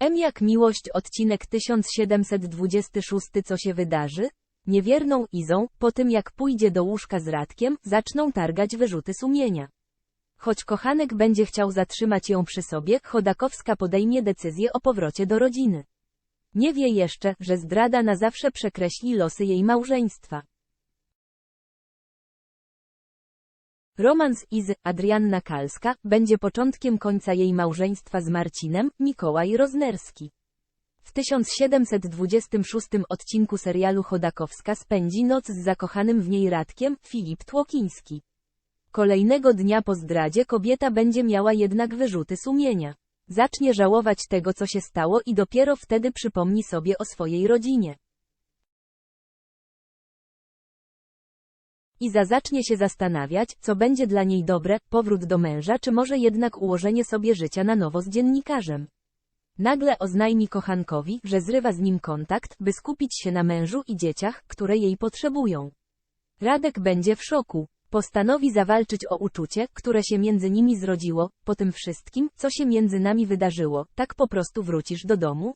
M jak miłość odcinek 1726 Co się wydarzy? Niewierną Izą, po tym jak pójdzie do łóżka z Radkiem, zaczną targać wyrzuty sumienia. Choć kochanek będzie chciał zatrzymać ją przy sobie, Chodakowska podejmie decyzję o powrocie do rodziny. Nie wie jeszcze, że zdrada na zawsze przekreśli losy jej małżeństwa. Romans Izy, Adrianna Kalska, będzie początkiem końca jej małżeństwa z Marcinem, Mikołaj Roznerski. W 1726 odcinku serialu Chodakowska spędzi noc z zakochanym w niej Radkiem, Filip Tłokiński. Kolejnego dnia po zdradzie kobieta będzie miała jednak wyrzuty sumienia. Zacznie żałować tego co się stało i dopiero wtedy przypomni sobie o swojej rodzinie. Iza zacznie się zastanawiać, co będzie dla niej dobre, powrót do męża czy może jednak ułożenie sobie życia na nowo z dziennikarzem. Nagle oznajmi kochankowi, że zrywa z nim kontakt, by skupić się na mężu i dzieciach, które jej potrzebują. Radek będzie w szoku. Postanowi zawalczyć o uczucie, które się między nimi zrodziło, po tym wszystkim, co się między nami wydarzyło, tak po prostu wrócisz do domu?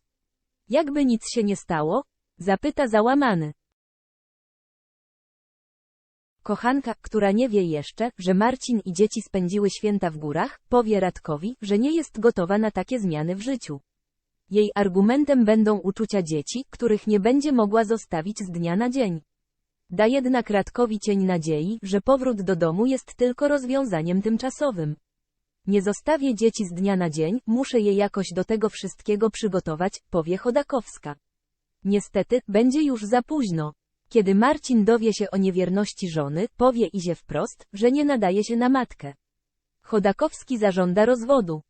Jakby nic się nie stało? Zapyta załamany. Kochanka, która nie wie jeszcze, że Marcin i dzieci spędziły święta w górach, powie Radkowi, że nie jest gotowa na takie zmiany w życiu. Jej argumentem będą uczucia dzieci, których nie będzie mogła zostawić z dnia na dzień. Da jednak Radkowi cień nadziei, że powrót do domu jest tylko rozwiązaniem tymczasowym. Nie zostawię dzieci z dnia na dzień, muszę je jakoś do tego wszystkiego przygotować, powie Chodakowska. Niestety, będzie już za późno. Kiedy Marcin dowie się o niewierności żony, powie Izie wprost, że nie nadaje się na matkę. Chodakowski zażąda rozwodu.